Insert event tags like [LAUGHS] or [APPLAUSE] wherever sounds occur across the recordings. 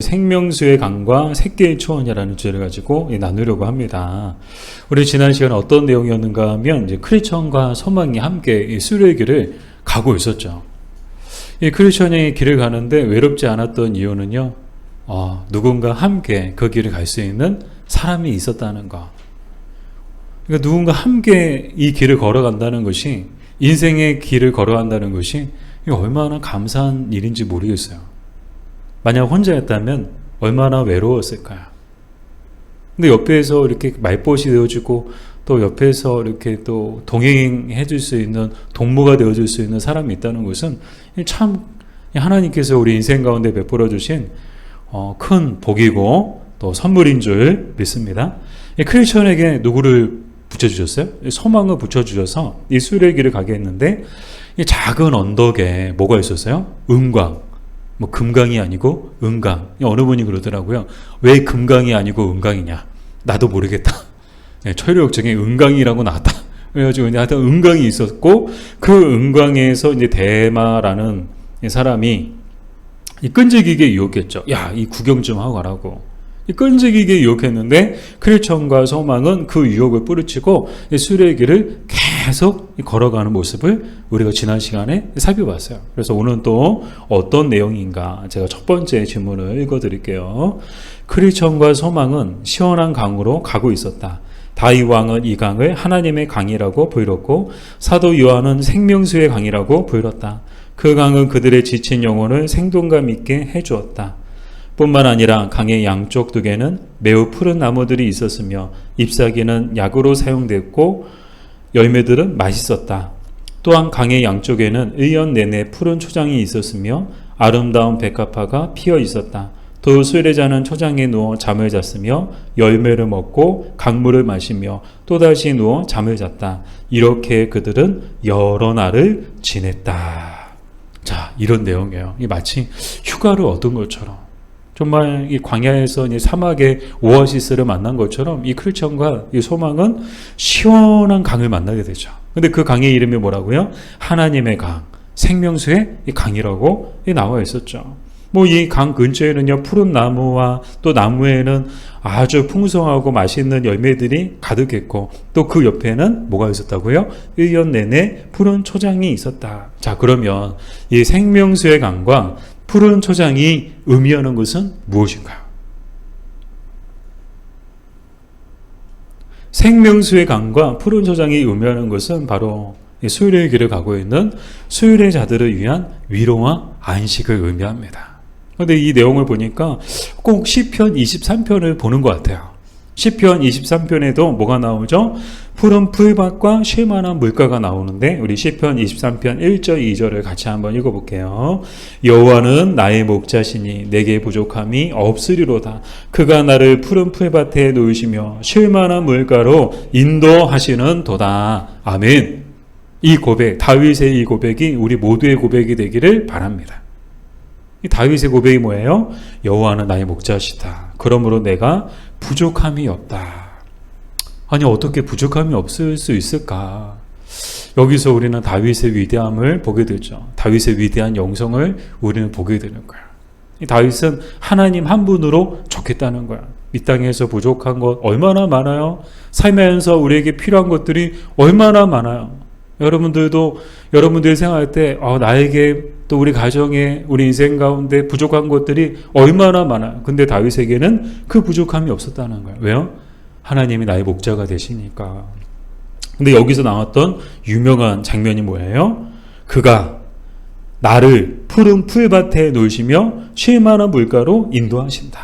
생명수의 강과 새끼의 초원이라는 주제를 가지고 나누려고 합니다. 우리 지난 시간에 어떤 내용이었는가 하면 이제 크리스천과 소망이 함께 이 수료의 길을 가고 있었죠. 이 크리스천의 길을 가는데 외롭지 않았던 이유는요. 어, 누군가 함께 그 길을 갈 수 있는 사람이 있었다는 거. 그러니까 누군가 함께 이 길을 걸어간다는 것이 인생의 길을 걸어간다는 것이 얼마나 감사한 일인지 모르겠어요. 만약 혼자였다면 얼마나 외로웠을까요? 근데 옆에서 이렇게 말벗이 되어주고 또 옆에서 이렇게 또 동행해 줄 수 있는 동무가 되어 줄 수 있는 사람이 있다는 것은 참 하나님께서 우리 인생 가운데 베풀어 주신 어, 큰 복이고 또 선물인 줄 믿습니다. 크리스천에게 누구를 붙여주셨어요? 소망을 붙여주셔서 이 수레 길을 가게 했는데 이 작은 언덕에 뭐가 있었어요? 은광. 뭐 금강이 아니고 은강. 어느 분이 그러더라고요. 왜 금강이 아니고 은강이냐? 나도 모르겠다. [LAUGHS] 네, 중에 은강이라고 나왔다. [LAUGHS] 그래가지고 이제 하여튼 은강이 있었고 그 은강에서 이제 대마라는 사람이 이 끈질기게 유혹했죠. 야, 이 구경 좀 하고 가라고. 이 끈질기게 유혹했는데 크리스천과 소망은 그 유혹을 뿌리치고 수레 길을 계속 걸어가는 모습을 우리가 지난 시간에 살펴봤어요. 그래서 오늘 또 어떤 내용인가 제가 첫 번째 질문을 읽어드릴게요. 크리스천과 소망은 시원한 강으로 가고 있었다. 다이 왕은 이 강을 하나님의 강이라고 보이었고 사도 요한은 생명수의 강이라고 보이었다. 그 강은 그들의 지친 영혼을 생동감 있게 해주었다. 뿐만 아니라 강의 양쪽 두 개는 매우 푸른 나무들이 있었으며 잎사귀는 약으로 사용됐고 열매들은 맛있었다. 또한 강의 양쪽에는 의연 내내 푸른 초장이 있었으며 아름다운 백합화가 피어 있었다. 또 수레자는 초장에 누워 잠을 잤으며 열매를 먹고 강물을 마시며 또다시 누워 잠을 잤다. 이렇게 그들은 여러 날을 지냈다. 자, 이런 내용이에요. 이 마치 휴가를 얻은 것처럼. 정말 이 광야에서 이 사막의 오아시스를 만난 것처럼 이 크리스천과 이 소망은 시원한 강을 만나게 되죠. 근데 그 강의 이름이 뭐라고요? 하나님의 강, 생명수의 이 강이라고 나와 있었죠. 뭐 이 강 근처에는요 푸른 나무와 또 나무에는 아주 풍성하고 맛있는 열매들이 가득했고 또 그 옆에는 뭐가 있었다고요? 1년 내내 푸른 초장이 있었다. 자 그러면 이 생명수의 강과 푸른 초장이 의미하는 것은 무엇인가요? 생명수의 강과 푸른 초장이 의미하는 것은 바로 수요일의 길을 가고 있는 수요일의 자들을 위한 위로와 안식을 의미합니다. 그런데 이 내용을 보니까 꼭 시편 23편을 보는 것 같아요. 시편 23편에도 뭐가 나오죠? 푸른 풀밭과 쉴만한 물가가 나오는데 우리 시편 23편 1절 2절을 같이 한번 읽어볼게요. 여호와는 나의 목자시니 내게 부족함이 없으리로다. 그가 나를 푸른 풀밭에 놓으시며 쉴만한 물가로 인도하시는 도다. 아멘. 이 고백, 다윗의 이 고백이 우리 모두의 고백이 되기를 바랍니다. 이 다윗의 고백이 뭐예요? 여호와는 나의 목자시다. 그러므로 내가 부족함이 없다. 아니 어떻게 부족함이 없을 수 있을까? 여기서 우리는 다윗의 위대함을 보게 되죠. 다윗의 위대한 영성을 우리는 보게 되는 거야. 이 다윗은 하나님 한 분으로 좋겠다는 거야. 이 땅에서 부족한 것 얼마나 많아요? 살면서 우리에게 필요한 것들이 얼마나 많아요? 여러분들도 여러분들이 생각할 때 어, 나에게 또 우리 가정에 우리 인생 가운데 부족한 것들이 얼마나 많아요. 근데 다윗에게는 그 부족함이 없었다는 거예요. 왜요? 하나님이 나의 목자가 되시니까. 근데 여기서 나왔던 유명한 장면이 뭐예요? 그가 나를 푸른 풀밭에 놓으시며 쉴 만한 물가로 인도하신다.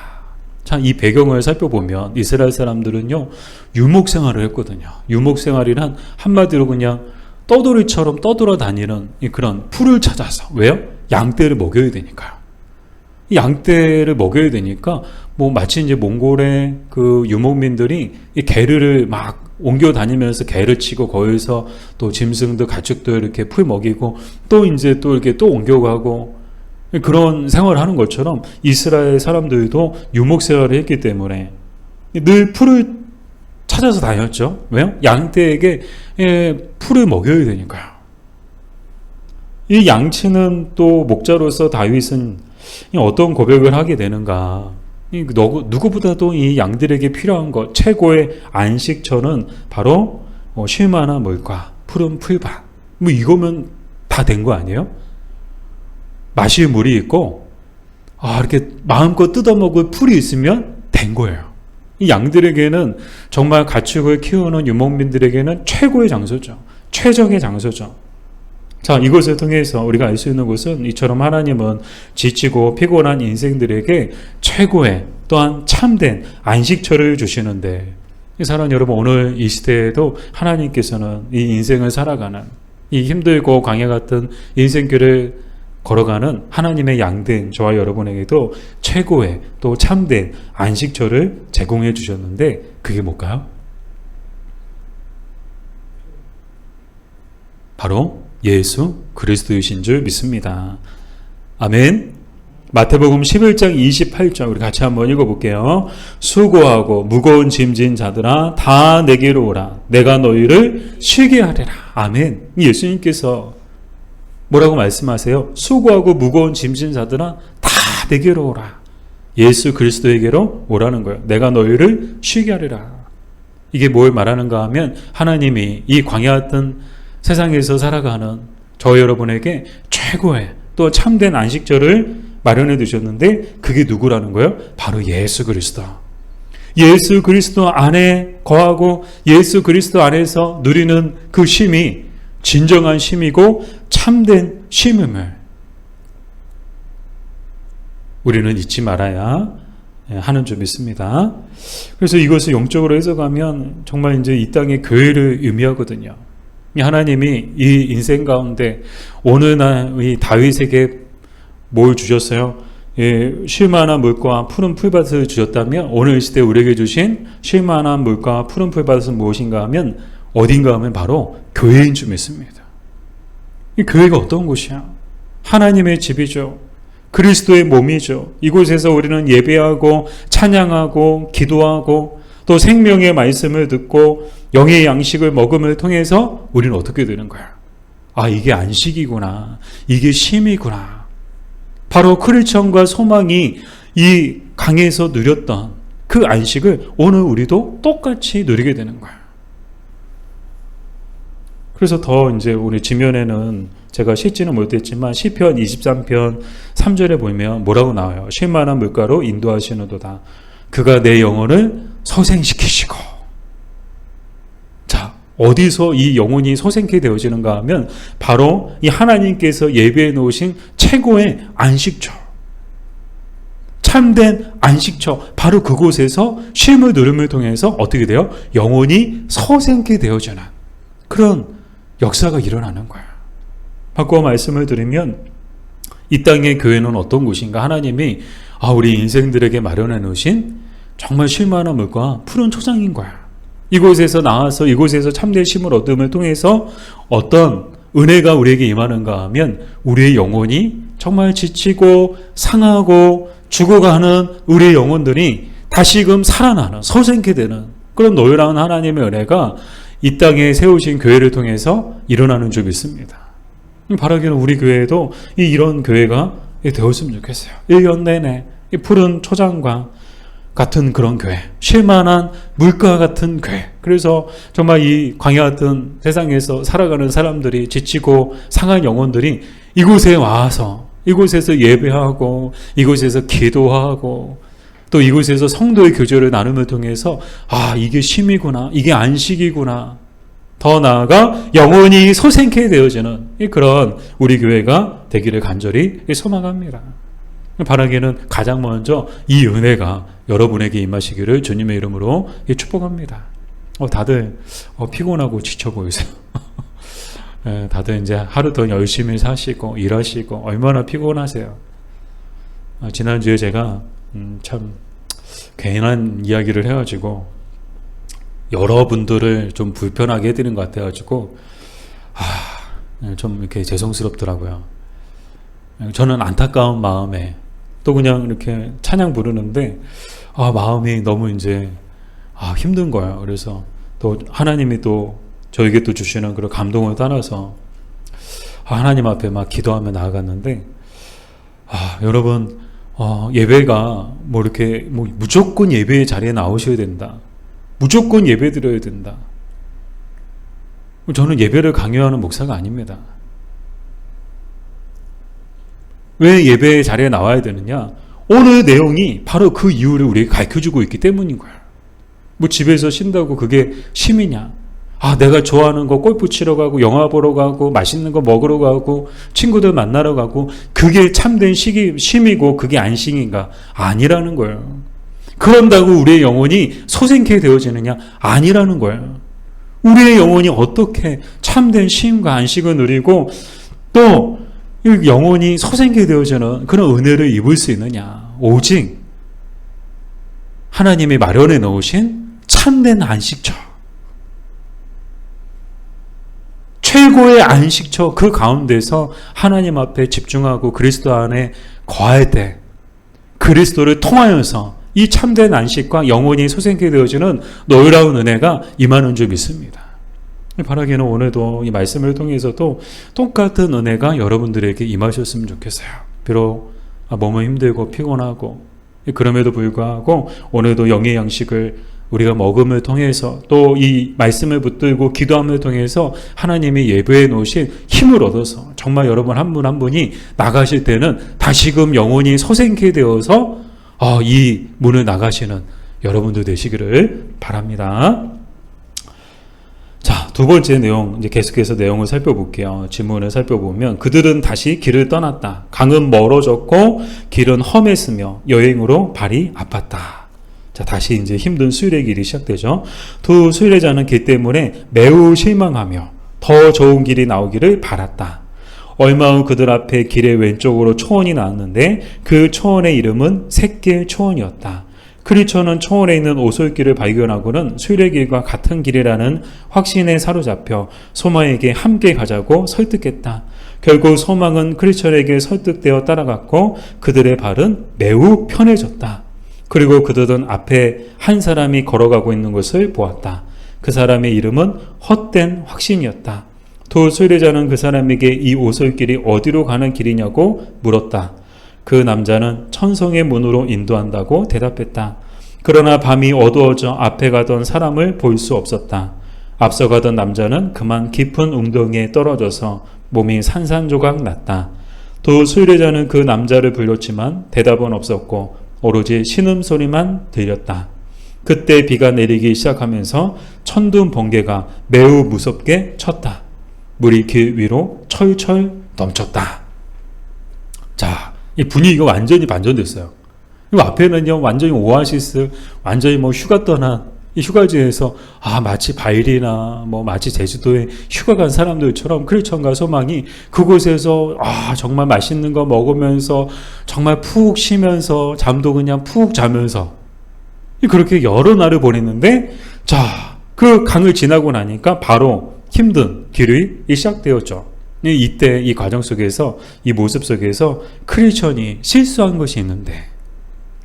자, 이 배경을 살펴보면 이스라엘 사람들은요, 유목 생활을 했거든요. 유목 생활이란 한마디로 그냥 떠돌이처럼 떠돌아 다니는 그런 풀을 찾아서 왜요? 양떼를 먹여야 되니까요. 양떼를 먹여야 되니까 뭐 마치 이제 몽골의 그 유목민들이 이 개를 막 옮겨 다니면서 개를 치고 거기서 또 짐승들 가축들 이렇게 풀 먹이고 또 이제 또 이렇게 또 옮겨가고 그런 생활을 하는 것처럼 이스라엘 사람들도 유목 생활을 했기 때문에 늘 풀을 찾아서 다녔죠. 왜요? 양떼에게 예, 풀을 먹여야 되니까요. 이 양치는 또 목자로서 다윗은 이 어떤 고백을 하게 되는가? 누구보다도 이 양들에게 필요한 것 최고의 안식처는 바로 어, 쉴만한 물과 푸른 풀밭. 뭐 이거면 다 된 거 아니에요? 마실 물이 있고 아 이렇게 마음껏 뜯어먹을 풀이 있으면 된 거예요. 이 양들에게는 정말 가축을 키우는 유목민들에게는 최고의 장소죠. 최적의 장소죠. 자, 이것을 통해서 우리가 알 수 있는 것은 이처럼 하나님은 지치고 피곤한 인생들에게 최고의 또한 참된 안식처를 주시는데 이 사랑 여러분 오늘 이 시대에도 하나님께서는 이 인생을 살아가는 이 힘들고 광야 같은 인생길을 걸어가는 하나님의 양된 저와 여러분에게도 최고의 또 참된 안식처를 제공해 주셨는데 그게 뭘까요? 바로 예수 그리스도이신 줄 믿습니다. 아멘. 마태복음 11장 28절 우리 같이 한번 읽어볼게요. 수고하고 무거운 짐진 자들아 다 내게로 오라. 내가 너희를 쉬게 하리라. 아멘. 예수님께서 뭐라고 말씀하세요? 수고하고 무거운 짐진 자들아 다 내게로 오라. 예수 그리스도에게로 오라는 거예요. 내가 너희를 쉬게 하리라. 이게 뭘 말하는가 하면 하나님이 이 광야 같은 세상에서 살아가는 저 여러분에게 최고의 또 참된 안식처를 마련해 두셨는데 그게 누구라는 거예요? 바로 예수 그리스도. 예수 그리스도 안에 거하고 예수 그리스도 안에서 누리는 그 쉼이 진정한 쉼이고 참된 쉼임을 우리는 잊지 말아야 하는 줄 믿습니다. 그래서 이것을 영적으로 해석하면 정말 이제 이 땅의 교회를 의미하거든요. 이 하나님이 이 인생 가운데 오늘 이 다윗에게 뭘 주셨어요? 예, 쉴만한 물과 푸른 풀밭을 주셨다면 오늘 시대 우리에게 주신 쉴만한 물과 푸른 풀밭은 무엇인가 하면 어딘가 하면 바로 교회인 줄 믿습니다. 이 교회가 어떤 곳이야? 하나님의 집이죠. 그리스도의 몸이죠. 이곳에서 우리는 예배하고 찬양하고 기도하고 또 생명의 말씀을 듣고 영의 양식을 먹음을 통해서 우리는 어떻게 되는 거야? 아, 이게 안식이구나. 이게 쉼이구나. 바로 크리스천과 소망이 이 강에서 누렸던 그 안식을 오늘 우리도 똑같이 누리게 되는 거야. 그래서 더 이제 우리 지면에는 제가 씻지는 못했지만 시편 23편 3절에 보면 뭐라고 나와요? 쉴만한 물가로 인도하시는도다. 그가 내 영혼을 소생시키시고 자 어디서 이 영혼이 소생케 되어지는가 하면 바로 이 하나님께서 예배해 놓으신 최고의 안식처 참된 안식처 바로 그곳에서 쉼을 누름을 통해서 어떻게 돼요? 영혼이 소생케 되어지는 그런 역사가 일어나는 거야. 바꿔 말씀을 드리면 이 땅의 교회는 어떤 곳인가? 하나님이 아 우리 인생들에게 마련해 놓으신 정말 물과 푸른 초장인 거야. 이곳에서 나와서 이곳에서 참된 쉼을 얻음을 통해서 어떤 은혜가 우리에게 임하는가 하면 우리의 영혼이 정말 지치고 상하고 죽어가는 우리의 영혼들이 다시금 살아나는 소생케 되는 그런 노열한 하나님의 은혜가 이 땅에 세우신 교회를 통해서 일어나는 줄 믿습니다. 바라기는 우리 교회에도 이 이런 교회가 되었으면 좋겠어요. 1년 내내 이 푸른 초장과 같은 그런 교회, 쉴만한 물가 같은 교회. 그래서 정말 이 광야 같은 세상에서 살아가는 사람들이 지치고 상한 영혼들이 이곳에 와서 이곳에서 예배하고 이곳에서 기도하고 또 이곳에서 성도의 교제를 나눔을 통해서 아 이게 쉼이구나 이게 안식이구나 더 나아가 영원히 소생케 되어지는 그런 우리 교회가 되기를 간절히 소망합니다. 바라기는 가장 먼저 이 은혜가 여러분에게 임하시기를 주님의 이름으로 축복합니다. 어, 다들 어, 피곤하고 지쳐 보이세요. [LAUGHS] 예, 다들 이제 하루 더 열심히 사시고 일하시고 얼마나 피곤하세요. 아, 지난주에 제가 음, 참 괜한 이야기를 해가지고 여러분들을 좀 불편하게 해드린 것 같아가지고 아, 좀 이렇게 죄송스럽더라고요. 저는 안타까운 마음에 또 그냥 이렇게 찬양 부르는데 아, 마음이 너무 이제 아, 힘든 거예요. 그래서 또 하나님이 또 저에게 또 주시는 그런 감동을 따라서 아, 하나님 앞에 막 기도하며 나아갔는데 아, 여러분, 어, 예배가 뭐 이렇게 뭐 무조건 예배 자리에 나오셔야 된다. 무조건 예배 드려야 된다. 저는 예배를 강요하는 목사가 아닙니다. 왜 예배 자리에 나와야 되느냐? 오늘 내용이 바로 그 이유를 우리에게 가르쳐 주고 있기 때문인 거야. 뭐 집에서 쉰다고 그게 쉼이냐? 아, 내가 좋아하는 거 골프 치러 가고 영화 보러 가고 맛있는 거 먹으러 가고 친구들 만나러 가고 그게 참된 시기, 쉼이고 그게 안식인가? 아니라는 거예요. 그런다고 우리의 영혼이 소생케 되어지느냐? 아니라는 거예요. 우리의 영혼이 어떻게 참된 쉼과 안식을 누리고 또 영혼이 소생케 되어지는 그런 은혜를 입을 수 있느냐? 오직 하나님이 마련해 놓으신 참된 안식처. 최고의 안식처 그 가운데서 하나님 앞에 집중하고 그리스도 안에 거할 때 그리스도를 통하여서 이 참된 안식과 영원히 소생케 되어지는 놀라운 은혜가 임하는 줄 믿습니다. 바라기는 오늘도 이 말씀을 통해서도 똑같은 은혜가 여러분들에게 임하셨으면 좋겠어요. 비록 몸은 힘들고 피곤하고 그럼에도 불구하고 오늘도 영의 양식을 우리가 먹음을 통해서 또 이 말씀을 붙들고 기도함을 통해서 하나님이 예배해 놓으신 힘을 얻어서 정말 여러분 한분한 분이 나가실 때는 다시금 영혼이 소생케 되어서 어, 이 문을 나가시는 여러분들 되시기를 바랍니다. 자, 두 번째 내용, 이제 계속해서 내용을 살펴볼게요. 지문을 살펴보면, 그들은 다시 길을 떠났다. 강은 멀어졌고, 길은 험했으며, 여행으로 발이 아팠다. 자, 다시 이제 힘든 수일의 길이 시작되죠. 두 수일자는 길 때문에 매우 실망하며, 더 좋은 길이 나오기를 바랐다. 얼마 후 그들 앞에 길의 왼쪽으로 초원이 나왔는데, 그 초원의 이름은 샛길 초원이었다. 크리처는 초원에 있는 오솔길을 발견하고는 수레길과 같은 길이라는 확신에 사로잡혀 소마에게 함께 가자고 설득했다. 결국 소망은 크리처에게 설득되어 따라갔고 그들의 발은 매우 편해졌다. 그리고 그들은 앞에 한 사람이 걸어가고 있는 것을 보았다. 그 사람의 이름은 헛된 확신이었다. 두 수레자는 그 사람에게 이 오솔길이 어디로 가는 길이냐고 물었다. 그 남자는 천성의 문으로 인도한다고 대답했다. 그러나 밤이 어두워져 앞에 가던 사람을 볼 수 없었다. 앞서 가던 남자는 그만 깊은 웅덩이에 떨어져서 몸이 산산조각 났다. 두 수레자는 그 남자를 불렀지만 대답은 없었고 오로지 신음소리만 들렸다. 그때 비가 내리기 시작하면서 천둥 번개가 매우 무섭게 쳤다. 물이 길 위로 철철 넘쳤다. 자, 이 분위기가 완전히 반전됐어요. 이 앞에는요, 완전히 오아시스, 완전히 뭐 휴가 떠난 이 휴가지에서 아 마치 바일이나 뭐 마치 제주도에 휴가 간 사람들처럼 크리천과 소망이 그곳에서 아 정말 맛있는 거 먹으면서 정말 푹 쉬면서 잠도 그냥 푹 자면서 그렇게 여러 날을 보냈는데 자 그 강을 지나고 나니까 바로 힘든 길이 시작되었죠. 이때 이 과정 속에서 이 모습 속에서 크리천이 실수한 것이 있는데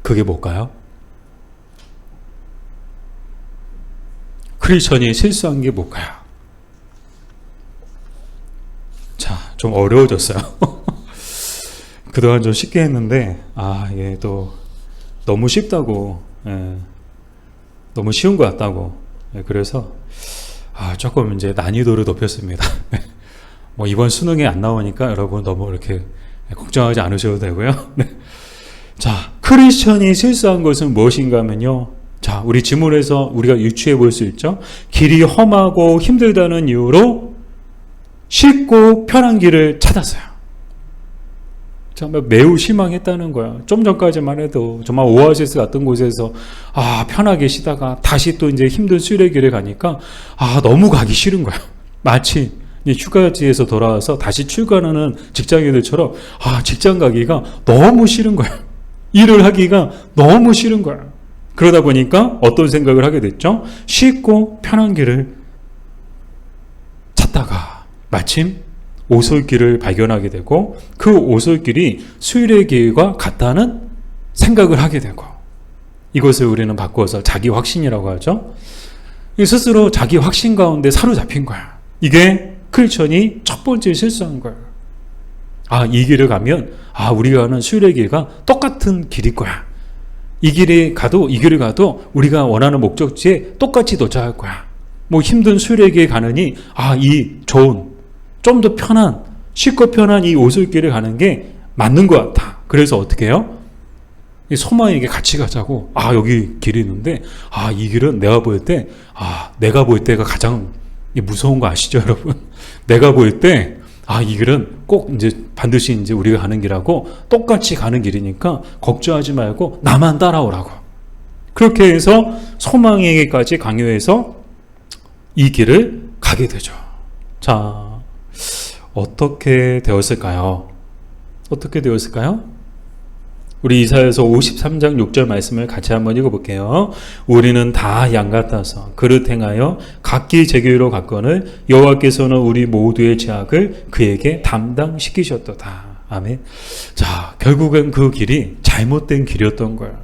그게 뭘까요? 크리천이 실수한 게 뭘까요? 자, 좀 어려워졌어요. [LAUGHS] 그동안 좀 쉽게 했는데, 아, 이게 또 너무 쉽다고, 예, 너무 쉬운 것 같다고. 예, 그래서, 아, 조금 이제 난이도를 높였습니다. [LAUGHS] 뭐 이번 수능에 안 나오니까 여러분 너무 이렇게 걱정하지 않으셔도 되고요. [LAUGHS] 네. 자, 크리스천이 실수한 것은 무엇인가 하면요. 자, 우리 지문에서 우리가 유추해 볼 수 있죠. 길이 험하고 힘들다는 이유로 쉽고 편한 길을 찾았어요. 정말 매우 실망했다는 거야. 좀 전까지만 해도 정말 오아시스 같은 곳에서 아, 편하게 쉬다가 다시 또 이제 힘든 수레 길에 가니까 아, 너무 가기 싫은 거야. 마치 휴가지에서 돌아와서 다시 출근하는 직장인들처럼 아, 직장 가기가 너무 싫은 거야. 일을 하기가 너무 싫은 거야. 그러다 보니까 어떤 생각을 하게 됐죠? 쉽고 편한 길을 찾다가 마침 오솔길을 발견하게 되고 그 오솔길이 수일의 길과 같다는 생각을 하게 되고 이것을 우리는 바꾸어서 자기 확신이라고 하죠. 스스로 자기 확신 가운데 사로잡힌 거야. 이게 크리천이 첫 번째 실수한 거예요. 아, 이 길을 가면, 아, 우리가 가는 수일의 길과 똑같은 길일 거야. 이 길에 가도, 이 길을 가도 우리가 원하는 목적지에 똑같이 도착할 거야. 뭐 힘든 길 가느니, 아, 이 좋은, 좀 더 편한, 쉽고 편한 이 오솔길을 가는 게 맞는 것 같아. 그래서 어떻게 해요? 이 소망에게 같이 가자고. 아, 여기 길이 있는데, 아, 이 길은 내가 보일 때, 아, 내가 보일 때가 가장 무서운 거 아시죠, 여러분? [LAUGHS] 내가 보일 때, 아, 이 길은 꼭 이제 반드시 이제 우리가 가는 길하고 똑같이 가는 길이니까 걱정하지 말고 나만 따라오라고. 그렇게 해서 소망에게까지 강요해서 이 길을 가게 되죠. 자, 어떻게 되었을까요? 어떻게 되었을까요? 우리 이사에서 53장 6절 말씀을 같이 한번 읽어볼게요. 우리는 다 양 같아서 그릇 행하여 각기 제교로 갔거늘 여호와께서는 우리 모두의 죄악을 그에게 담당시키셨도다. 아멘. 자, 결국엔 그 길이 잘못된 길이었던 거예요.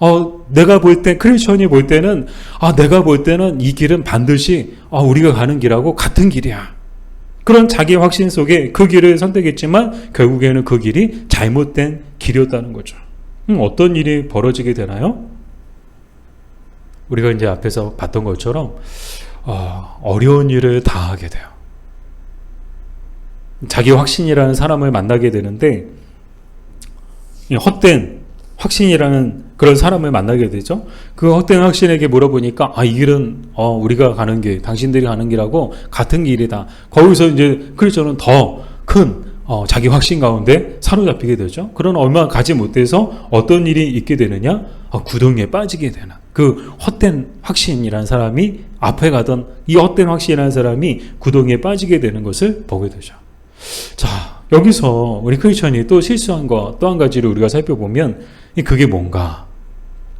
어, 내가 볼 때, 크리스천이 볼 때는, 아, 내가 볼 때는 이 길은 반드시, 아, 우리가 가는 길하고 같은 길이야. 그런 자기 확신 속에 그 길을 선택했지만 결국에는 그 길이 잘못된 길이었다는 거죠. 음, 어떤 일이 벌어지게 되나요? 우리가 이제 앞에서 봤던 것처럼 어, 어려운 일을 다 하게 돼요. 자기 확신이라는 사람을 만나게 되는데 이 헛된 확신이라는 그런 사람을 만나게 되죠. 그 헛된 확신에게 물어보니까 아 이 길은 어, 우리가 가는 길, 당신들이 가는 길하고 같은 길이다. 거기서 이제 크리스천은 더큰 어, 자기 확신 가운데 사로잡히게 되죠. 그런 얼마 가지 못해서 어떤 일이 있게 되느냐? 아, 구덩이에 빠지게 되는 그 헛된 확신이라는 사람이 앞에 가던 이 헛된 확신이라는 사람이 구덩이에 빠지게 되는 것을 보게 되죠. 자, 여기서 우리 크리스천이 또 실수한 거또한 가지를 우리가 살펴보면 그게 뭔가?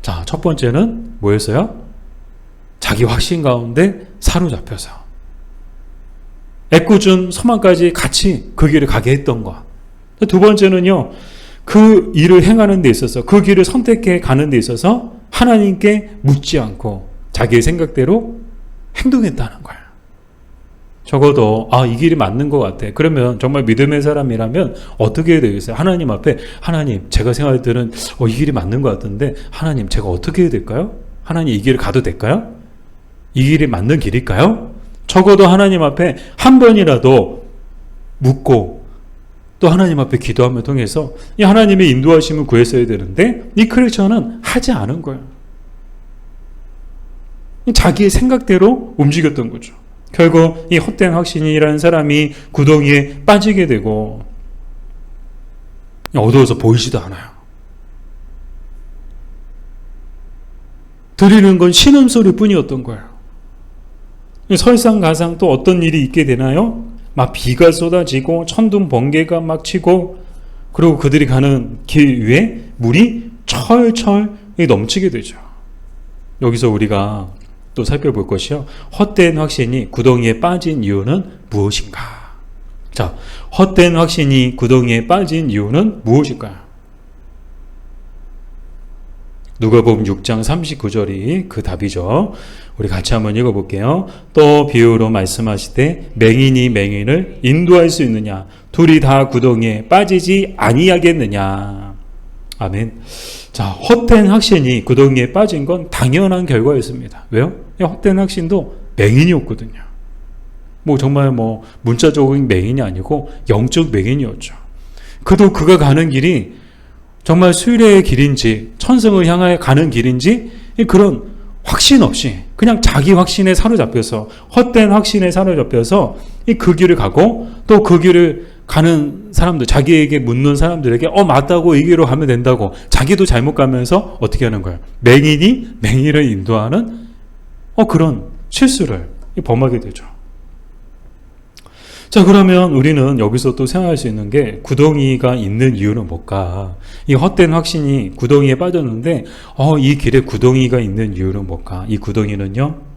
자, 첫 번째는 뭐였어요? 자기 확신 가운데 사로잡혀서 애꿎은 소망까지 같이 그 길을 가게 했던 것. 두 번째는요, 그 일을 행하는 데 있어서, 그 길을 선택해 가는 데 있어서 하나님께 묻지 않고 자기의 생각대로 행동했다는 거야. 적어도 아 이 길이 맞는 것 같아. 그러면 정말 믿음의 사람이라면 어떻게 해야 되겠어요? 하나님 앞에 하나님 제가 생각할 때는 어, 이 길이 맞는 것 같은데 하나님 제가 어떻게 해야 될까요? 하나님 이 길을 가도 될까요? 이 길이 맞는 길일까요? 적어도 하나님 앞에 한 번이라도 묻고 또 하나님 앞에 기도함을 통해서 이 하나님의 인도하심을 구했어야 되는데 이 크리스천은 하지 않은 거예요. 자기의 생각대로 움직였던 거죠. 결국 이 헛된 확신이라는 사람이 구덩이에 빠지게 되고 어두워서 보이지도 않아요. 들리는 건 신음소리 뿐이었던 거예요. 설상 가상 또 어떤 일이 있게 되나요? 막 비가 쏟아지고 천둥 번개가 막 치고 그리고 그들이 가는 길 위에 물이 철철 넘치게 되죠. 여기서 우리가 또 살펴볼 것이요. 헛된 확신이 구덩이에 빠진 이유는 무엇인가? 자, 헛된 확신이 구덩이에 빠진 이유는 무엇일까요? 누가복음 6장 39절이 그 답이죠. 우리 같이 한번 읽어볼게요. 또 비유로 말씀하시되 맹인이 맹인을 인도할 수 있느냐? 둘이 다 구덩이에 빠지지 아니하겠느냐? 아멘. 자, 헛된 확신이 구덩이에 빠진 건 당연한 결과였습니다. 왜요? 헛된 확신도 맹인이었거든요. 뭐 정말 뭐 문자적인 맹인이 아니고 영적 맹인이었죠. 그도 그가 가는 길이 정말 수일의 길인지 천성을 향해 가는 길인지 그런 확신 없이 그냥 자기 확신에 사로잡혀서 헛된 확신에 사로잡혀서 그 길을 가고 또 그 길을 가는 사람들 자기에게 묻는 사람들에게 어 맞다고 이 길로 가면 된다고 자기도 잘못 가면서 어떻게 하는 거예요? 맹인이 맹인을 인도하는 어 그런 실수를 범하게 되죠. 자, 그러면 우리는 여기서 또 생각할 수 있는 게 구덩이가 있는 이유는 뭘까? 이 헛된 확신이 구덩이에 빠졌는데, 어, 이 길에 구덩이가 있는 이유는 뭘까? 이 구덩이는요,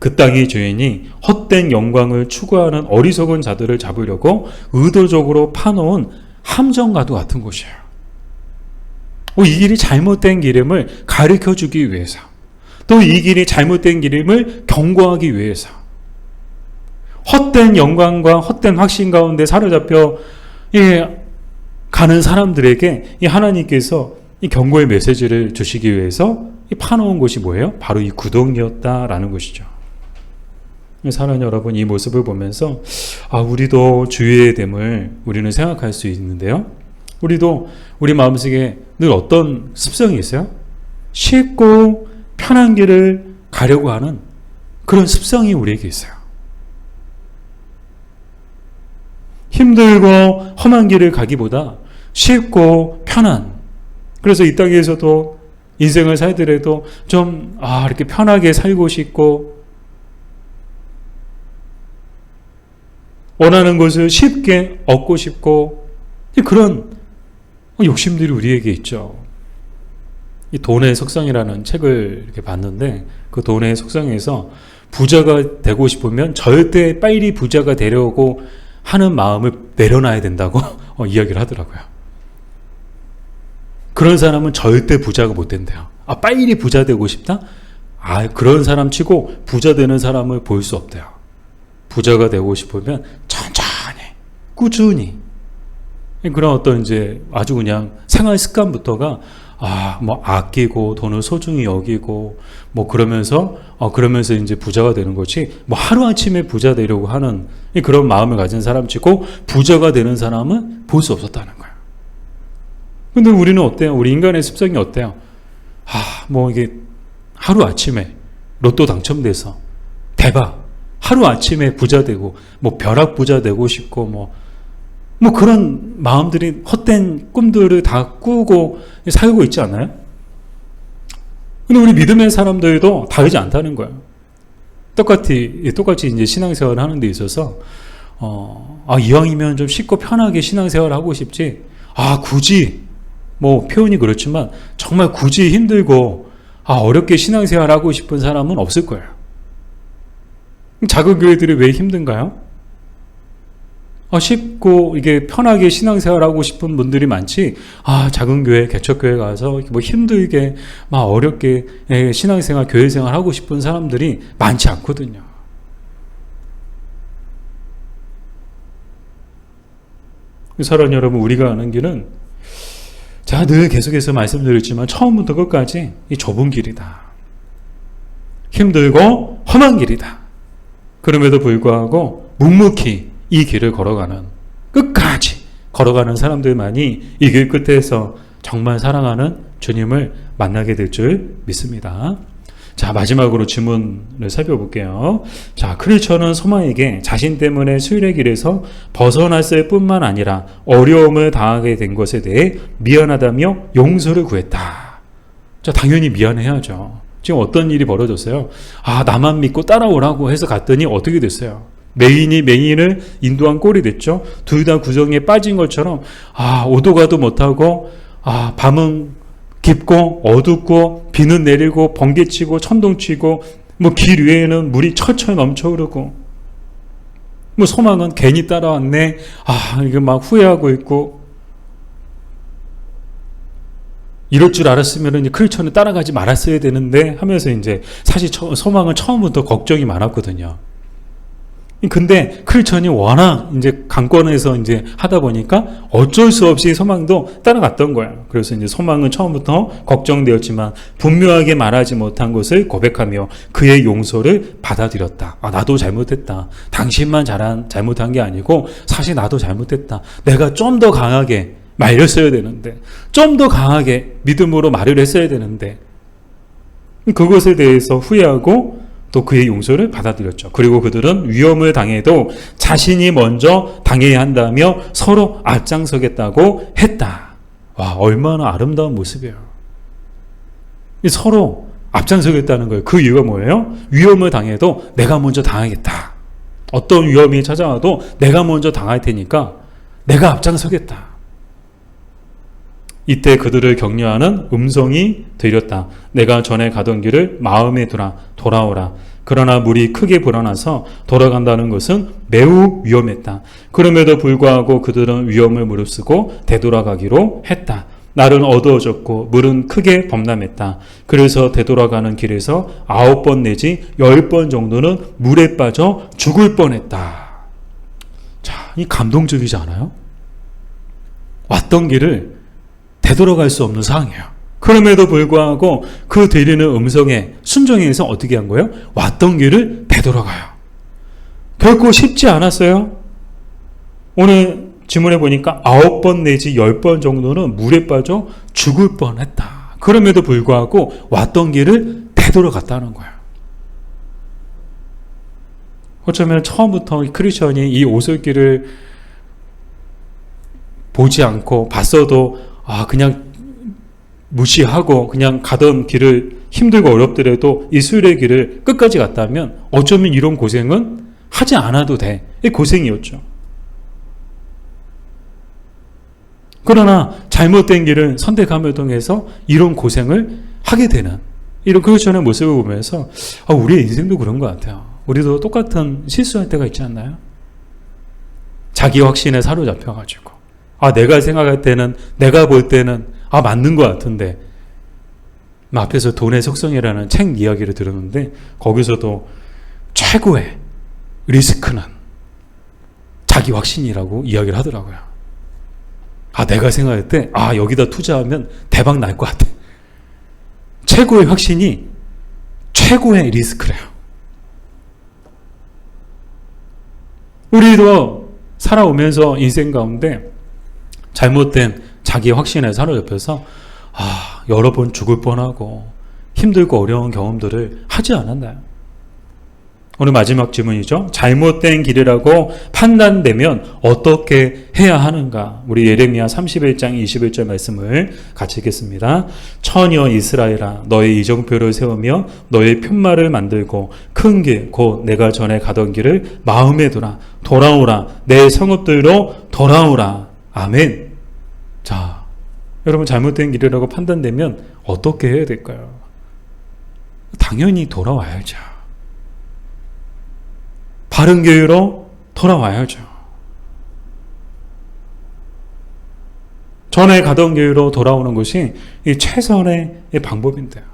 그 땅의 주인이 헛된 영광을 추구하는 어리석은 자들을 잡으려고 의도적으로 파놓은 함정과도 같은 곳이에요. 어, 이 길이 잘못된 길임을 가르쳐 주기 위해서, 또 이 길이 잘못된 길임을 경고하기 위해서, 헛된 영광과 헛된 확신 가운데 사로잡혀 예, 가는 사람들에게 이 하나님께서 이 경고의 메시지를 주시기 위해서 이 파놓은 곳이 뭐예요? 바로 이 구덩이였다라는 것이죠. 사랑 여러분 이 모습을 보면서 아 우리도 주의의 됨을 우리는 생각할 수 있는데요. 우리도 우리 마음속에 늘 어떤 습성이 있어요? 쉽고 편한 길을 가려고 하는 그런 습성이 우리에게 있어요. 힘들고 험한 길을 가기보다 쉽고 편한 그래서 이 땅에서도 인생을 살더라도 좀 아, 이렇게 편하게 살고 싶고 원하는 것을 쉽게 얻고 싶고 그런 욕심들이 우리에게 있죠. 이 돈의 속성이라는 책을 이렇게 봤는데 그 돈의 속성에서 부자가 되고 싶으면 절대 빨리 부자가 되려고 하는 마음을 내려놔야 된다고 [LAUGHS] 어, 이야기를 하더라고요. 그런 사람은 절대 부자가 못 된대요. 아, 빨리 부자 되고 싶다? 아, 그런 사람 치고 부자 되는 사람을 볼 수 없대요. 부자가 되고 싶으면 천천히, 꾸준히. 그런 어떤 이제 아주 그냥 생활 습관부터가 아, 뭐 아끼고 돈을 소중히 여기고 뭐 그러면서 어 그러면서 이제 부자가 되는 거지 뭐 하루 아침에 부자 되려고 하는 그런 마음을 가진 사람 치고 부자가 되는 사람은 볼 수 없었다는 거예요. 근데 우리는 어때요? 우리 인간의 습성이 어때요? 아, 뭐 이게 하루 아침에 로또 당첨돼서 대박 하루 아침에 부자 되고 뭐 벼락 부자 되고 싶고 뭐뭐 그런 마음들이 헛된 꿈들을 다 꾸고 살고 있지 않아요? 근데 우리 믿음의 사람들도 다르지 않다는 거예요. 똑같이 똑같이 이제 신앙생활 을 하는 데 있어서 어, 아 이왕이면 좀 쉽고 편하게 신앙생활 하고 싶지. 아 굳이 뭐 표현이 그렇지만 정말 굳이 힘들고 아 어렵게 신앙생활 하고 싶은 사람은 없을 거예요. 작은 교회들이 왜 힘든가요? 아, 쉽고 이게 편하게 신앙생활 하고 싶은 분들이 많지. 아, 작은 교회, 개척교회 가서 뭐 힘들게 막 어렵게 예, 신앙생활, 교회생활 하고 싶은 사람들이 많지 않거든요. 사랑 여러분, 우리가 아는 길은 제가 늘 계속해서 말씀드렸지만 처음부터 끝까지 이 좁은 길이다. 힘들고 험한 길이다. 그럼에도 불구하고 묵묵히 이 길을 걸어가는 끝까지 걸어가는 사람들만이 이 길 끝에서 정말 사랑하는 주님을 만나게 될 줄 믿습니다. 자, 마지막으로 질문을 살펴볼게요. 자, 크리처는 소마에게 자신 때문에 수일의 길에서 벗어났을 뿐만 아니라 어려움을 당하게 된 것에 대해 미안하다며 용서를 구했다. 자, 당연히 미안해야죠. 지금 어떤 일이 벌어졌어요? 아, 나만 믿고 따라오라고 해서 갔더니 어떻게 됐어요? 메인이 맹인을 인도한 꼴이 됐죠. 둘 다 구정에 빠진 것처럼 아 오도 가도 못하고 아 밤은 깊고 어둡고 비는 내리고 번개치고 천둥치고 뭐 길 위에는 물이 철철 넘쳐 흐르고 뭐 소망은 괜히 따라왔네. 아 이거 막 후회하고 있고 이럴 줄 알았으면 이제 크리처는 따라가지 말았어야 되는데 하면서 이제 사실 소망은 처음부터 걱정이 많았거든요. 근데 크리천이 워낙 이제 강권에서 이제 하다 보니까 어쩔 수 없이 소망도 따라갔던 거예요. 그래서 이제 소망은 처음부터 걱정되었지만 분명하게 말하지 못한 것을 고백하며 그의 용서를 받아들였다. 아, 나도 잘못했다. 당신만 잘한, 잘못한 게 아니고 사실 나도 잘못했다. 내가 좀 더 강하게 말렸어야 되는데, 좀 더 강하게 믿음으로 말을 했어야 되는데, 그것에 대해서 후회하고 또 그의 용서를 받아들였죠. 그리고 그들은 위험을 당해도 자신이 먼저 당해야 한다며 서로 앞장서겠다고 했다. 와, 얼마나 아름다운 모습이에요. 서로 앞장서겠다는 거예요. 그 이유가 뭐예요? 위험을 당해도 내가 먼저 당하겠다. 어떤 위험이 찾아와도 내가 먼저 당할 테니까 내가 앞장서겠다. 이때 그들을 격려하는 음성이 들렸다. 내가 전에 가던 길을 마음에 두라. 돌아오라. 그러나 물이 크게 불어나서 돌아간다는 것은 매우 위험했다. 그럼에도 불구하고 그들은 위험을 무릅쓰고 되돌아가기로 했다. 날은 어두워졌고 물은 크게 범람했다. 그래서 되돌아가는 길에서 아홉 번 내지 열 번 정도는 물에 빠져 죽을 뻔했다. 자, 이 감동적이지 않아요? 왔던 길을 되돌아갈 수 없는 상황이에요. 그럼에도 불구하고 그 들리는 음성에 순종해서 어떻게 한 거예요? 왔던 길을 되돌아가요. 결코 쉽지 않았어요. 오늘 지문에 보니까 아홉 번 내지 열 번 정도는 물에 빠져 죽을 뻔했다. 그럼에도 불구하고 왔던 길을 되돌아갔다는 거예요. 어쩌면 처음부터 이 크리스천이 이 오솔길을 보지 않고 봤어도 아 그냥 무시하고 그냥 가던 길을 힘들고 어렵더라도 이 수일의 길을 끝까지 갔다면 어쩌면 이런 고생은 하지 않아도 돼. 이 고생이었죠. 그러나 잘못된 길을 선택함을 통해서 이런 고생을 하게 되는 이런 크리스천의 모습을 보면서 아, 우리의 인생도 그런 것 같아요. 우리도 똑같은 실수할 때가 있지 않나요? 자기 확신에 사로잡혀가지고 아 내가 생각할 때는 내가 볼 때는 아 맞는 것 같은데 앞에서 돈의 속성이라는 책 이야기를 들었는데 거기서도 최고의 리스크는 자기 확신이라고 이야기를 하더라고요. 아 내가 생각할 때 아 여기다 투자하면 대박 날 것 같아. 최고의 확신이 최고의 리스크래요. 우리도 살아오면서 인생 가운데 잘못된 자기 확신에 사로잡혀서 아, 여러 번 죽을 뻔하고 힘들고 어려운 경험들을 하지 않았나요? 오늘 마지막 질문이죠. 잘못된 길이라고 판단되면 어떻게 해야 하는가? 우리 예레미야 31장 21절 말씀을 같이 읽겠습니다. 처녀 이스라엘아 너의 이정표를 세우며 너의 편말을 만들고 큰 길 곧 내가 전에 가던 길을 마음에 두라 돌아오라 내 성읍들로 돌아오라 아멘. 자, 여러분 잘못된 길이라고 판단되면 어떻게 해야 될까요? 당연히 돌아와야죠. 바른 교회로 돌아와야죠. 전에 가던 교회로 돌아오는 것이 이 최선의 방법인데요.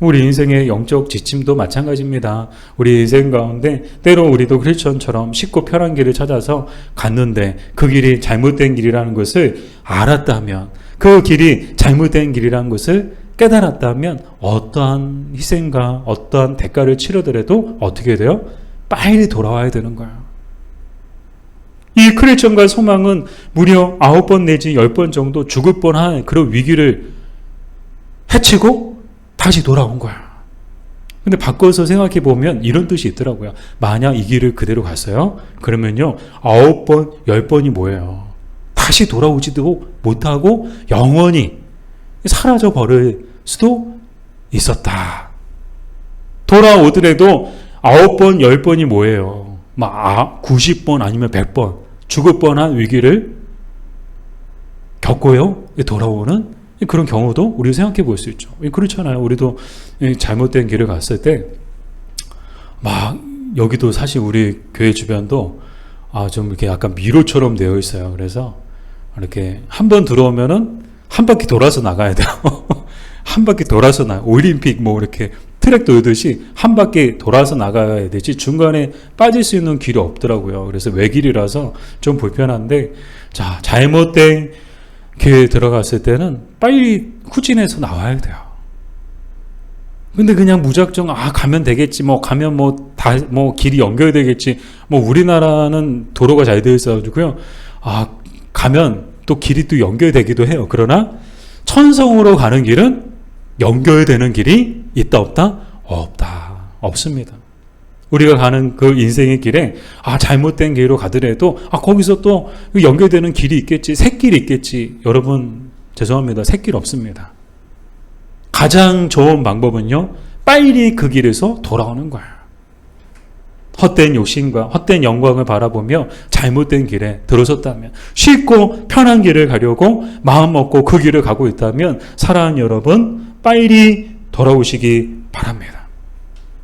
우리 인생의 영적 지침도 마찬가지입니다. 우리 인생 가운데 때로 우리도 크리스천처럼 쉽고 편한 길을 찾아서 갔는데 그 길이 잘못된 길이라는 것을 알았다면 그 길이 잘못된 길이라는 것을 깨달았다면 어떠한 희생과 어떠한 대가를 치르더라도 어떻게 돼요? 빨리 돌아와야 되는 거예요. 이 크리스천과 소망은 무려 아홉 번 내지 열번 정도 죽을 뻔한 그런 위기를 해치고 다시 돌아온 거야. 근데 바꿔서 생각해 보면 이런 뜻이 있더라고요. 만약 이 길을 그대로 갔어요? 그러면요, 아홉 번, 열 번이 뭐예요? 다시 돌아오지도 못하고 영원히 사라져 버릴 수도 있었다. 돌아오더라도 아홉 번, 열 번이 뭐예요? 막 90번 아, 아니면 100번 죽을 뻔한 위기를 겪고요. 돌아오는 그런 경우도 우리 생각해 볼 수 있죠. 그렇잖아요. 우리도 잘못된 길을 갔을 때 막 여기도 사실 우리 교회 주변도 아 좀 이렇게 약간 미로처럼 되어 있어요. 그래서 이렇게 한 번 들어오면은 한 바퀴 돌아서 나가야 돼요. [LAUGHS] 한 바퀴 돌아서 나 올림픽 뭐 이렇게 트랙 돌듯이 한 바퀴 돌아서 나가야 되지 중간에 빠질 수 있는 길이 없더라고요. 그래서 외길이라서 좀 불편한데 자 잘못된 길에 들어갔을 때는 빨리 후진해서 나와야 돼요. 근데 그냥 무작정 아 가면 되겠지 뭐 가면 뭐 다 뭐 길이 연결되겠지 뭐 우리나라는 도로가 잘 되어 있어 가지고요. 아 가면 또 길이 또 연결되기도 해요. 그러나 천성으로 가는 길은 연결되는 길이 있다 없다? 없다. 없습니다. 우리가 가는 그 인생의 길에 아 잘못된 길로 가더라도 아 거기서 또 연결되는 길이 있겠지 새길이 있겠지. 여러분 죄송합니다. 새길 없습니다. 가장 좋은 방법은요 빨리 그 길에서 돌아오는 거예요 헛된 욕심과 헛된 영광을 바라보며 잘못된 길에 들어섰다면 쉽고 편한 길을 가려고 마음 먹고 그 길을 가고 있다면 사랑하는 여러분 빨리 돌아오시기 바랍니다.